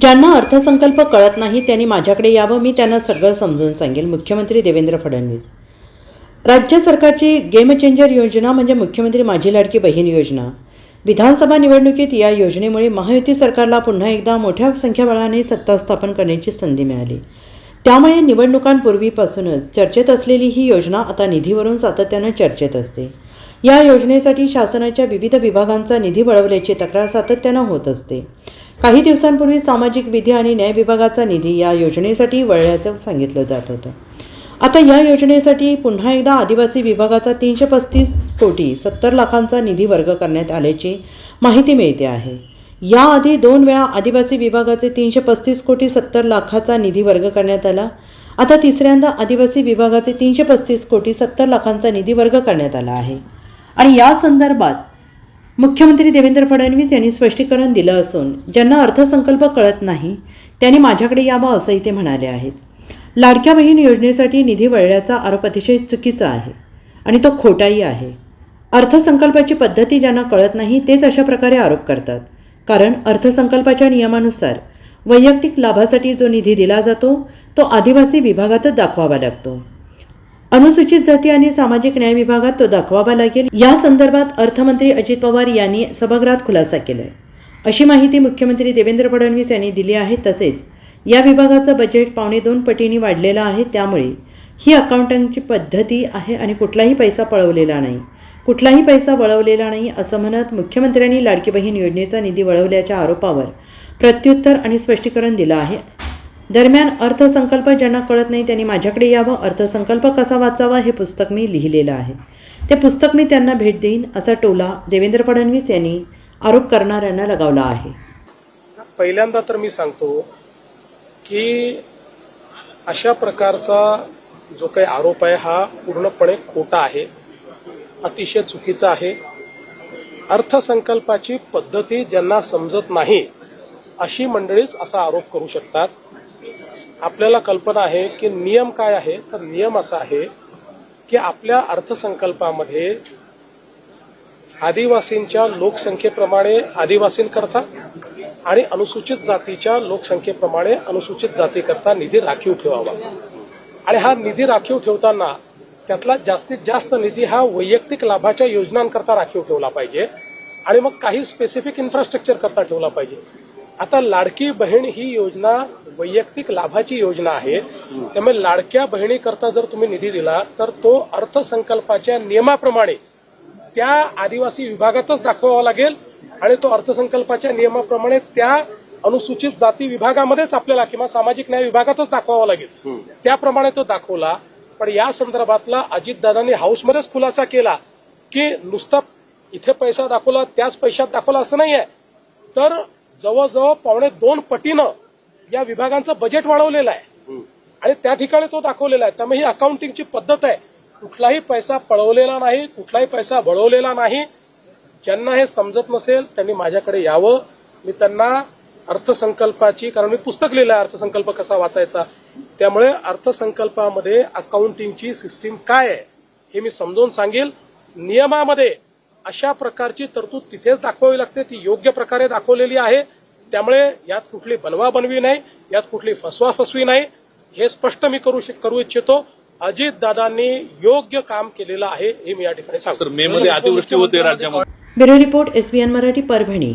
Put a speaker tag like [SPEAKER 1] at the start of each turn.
[SPEAKER 1] ज्यांना अर्थसंकल्प कळत नाही त्यांनी माझ्याकडे यावं मी त्यांना सगळं समजून सांगेल. मुख्यमंत्री देवेंद्र फडणवीस. राज्य सरकारची गेम चेंजर योजना म्हणजे मुख्यमंत्री माझी लाडकी बहीण योजना. विधानसभा निवडणुकीत या योजनेमुळे महायुती सरकारला पुन्हा एकदा मोठ्या संख्याबळाने सत्ता स्थापन करण्याची संधी मिळाली. त्यामुळे निवडणुकांपूर्वीपासूनच चर्चेत असलेली ही योजना आता निधीवरून सातत्यानं चर्चेत असते. या योजनेसाठी शासनाच्या विविध विभागांचा निधी वळवल्याची तक्रार सातत्यानं होत असते. काही दिवसांपूर्वी सामाजिक विधी आणि न्याय विभागाचा निधी या योजनेसाठी वळल्याचं सांगितलं जात होतं. आता या योजनेसाठी पुन्हा एकदा आदिवासी विभागाचा तीनशे पस्तीस कोटी सत्तर लाखांचा निधी वर्ग करण्यात आल्याची माहिती मिळते आहे. याआधी दोन वेळा आदिवासी विभागाचे तीनशे पस्तीस कोटी सत्तर लाखाचा निधी वर्ग करण्यात आला. आता तिसऱ्यांदा आदिवासी विभागाचे तीनशे पस्तीस कोटी सत्तर लाखांचा निधी वर्ग करण्यात आला आहे. आणि या संदर्भात मुख्यमंत्री देवेंद्र फडणवीस यांनी स्पष्टीकरण दिलं असून ज्यांना अर्थसंकल्प कळत नाही त्यांनी माझ्याकडे यावं असंही ते म्हणाले आहेत. लाडक्या बहीण योजनेसाठी निधी वळल्याचा आरोप अतिशय चुकीचा आहे आणि तो खोटाही आहे. अर्थसंकल्पाची पद्धती ज्यांना कळत नाही तेच अशा प्रकारे आरोप करतात. कारण अर्थसंकल्पाच्या नियमानुसार वैयक्तिक लाभासाठी जो निधी दिला जातो तो आदिवासी विभागातच दाखवावा लागतो. अनुसूचित जाती आणि सामाजिक न्याय विभागात तो दाखवावा लागेल. या संदर्भात अर्थमंत्री अजित पवार यांनी सभागृहात खुलासा केलाय. अशी माहिती मुख्यमंत्री देवेंद्र फडणवीस यांनी दिली आहे. तसेच या विभागाचं बजेट पावणे दोन पटीने वाढलेलं आहे. त्यामुळे ही अकाउंटिंगची पद्धती आहे आणि कुठलाही पैसा पळवलेला नाही. कुठलाही पैसा वळवलेला नाही असं म्हणत मुख्यमंत्र्यांनी लाडकी बहीण योजनेचा निधी वळवल्याच्या आरोपावर प्रत्युत्तर आणि स्पष्टीकरण दिलं आहे. दरम्यान अर्थसंकल्प ज्यांना कळत नाही त्यांनी माझ्याकडे यावं अर्थसंकल्प कसा वाचावा हे पुस्तक मी लिहिलेलं आहे. ते पुस्तक मी त्यांना भेट देईन असा टोला देवेंद्र फडणवीस यांनी आरोप करणाऱ्यांना लगावला आहे.
[SPEAKER 2] पहिल्यांदा तर मी सांगतो की अशा प्रकारचा जो काही आरोप आहे हा पूर्णपणे खोटा आहे. अतिशय चुकीचा आहे. अर्थसंकल्पाची पद्धती ज्यांना समजत नाही अशी मंडळीच असा आरोप करू शकतात. आपल्याला कल्पना आहे की नियम काय आहे? तर नियम असा आहे की आपल्या अर्थसंकल्पामध्ये आदिवासींच्या लोकसंख्येप्रमाणे आदिवासींकरता आणि अनुसूचित जातीच्या लोकसंख्येप्रमाणे अनुसूचित जातीकरता निधी राखीव ठेवावा. आणि हा निधी राखीव ठेवताना त्यातला जास्तीत जास्त निधी हा वैयक्तिक लाभाच्या योजनांकरता राखीव ठेवला पाहिजे आणि मग काही स्पेसिफिक इन्फ्रास्ट्रक्चर करता ठेवला पाहिजे. आता लाडकी बहीण ही योजना वैयक्तिक लाभाची योजना आहे. त्यामुळे लाडक्या बहिणीकरता जर तुम्ही निधी दिला तर तो अर्थसंकल्पाच्या नियमाप्रमाणे त्या आदिवासी विभागातच दाखवावा लागेल आणि तो अर्थसंकल्पाच्या नियमाप्रमाणे त्या अनुसूचित जाती विभागामध्येच आपल्याला किंवा सामाजिक न्याय विभागातच दाखवावा लागेल. त्याप्रमाणे तो दाखवला. पण या संदर्भातला अजितदादांनी हाऊसमध्येच खुलासा केला की नुसता इथे पैसा दाखवला त्याच पैशात दाखवला असं नाहीये. तर जवळजवळ पावणे दोन पटीनं या विभागांचं बजेट वाढवलेलं आहे. आणि त्या ठिकाणी तो दाखवलेला आहे. त्यामुळे ही अकाउंटिंगची पद्धत आहे. कुठलाही पैसा पळवलेला नाही कुठलाही पैसा वळवलेला नाही. ज्यांना हे समजत नसेल त्यांनी माझ्याकडे यावं. मी त्यांना अर्थसंकल्पाची कारण मी पुस्तक लिहिलं आहे अर्थसंकल्प कसा वाचायचा? त्यामुळे अर्थसंकल्पामध्ये अकाउंटिंगची सिस्टीम काय आहे हे मी समजावून सांगेल. नियमामध्ये अशा प्रकारची तरतूद तिथेच दाखवावी लागते ती योग्य प्रकारे दाखवलेली आहे. त्यामुळे यात कुठली बनवाबनवी नाही यात कुठली फसवाफसवी नाही हे स्पष्ट मी करू करू इच्छितो. अजित दादांनी योग्य काम केलेलं आहे हे मी या ठिकाणी सांगतो.
[SPEAKER 3] सर मे मध्ये अतिवृष्टी होते राज्यामध्ये.
[SPEAKER 1] Bureau report SBN Marathi Parbhani.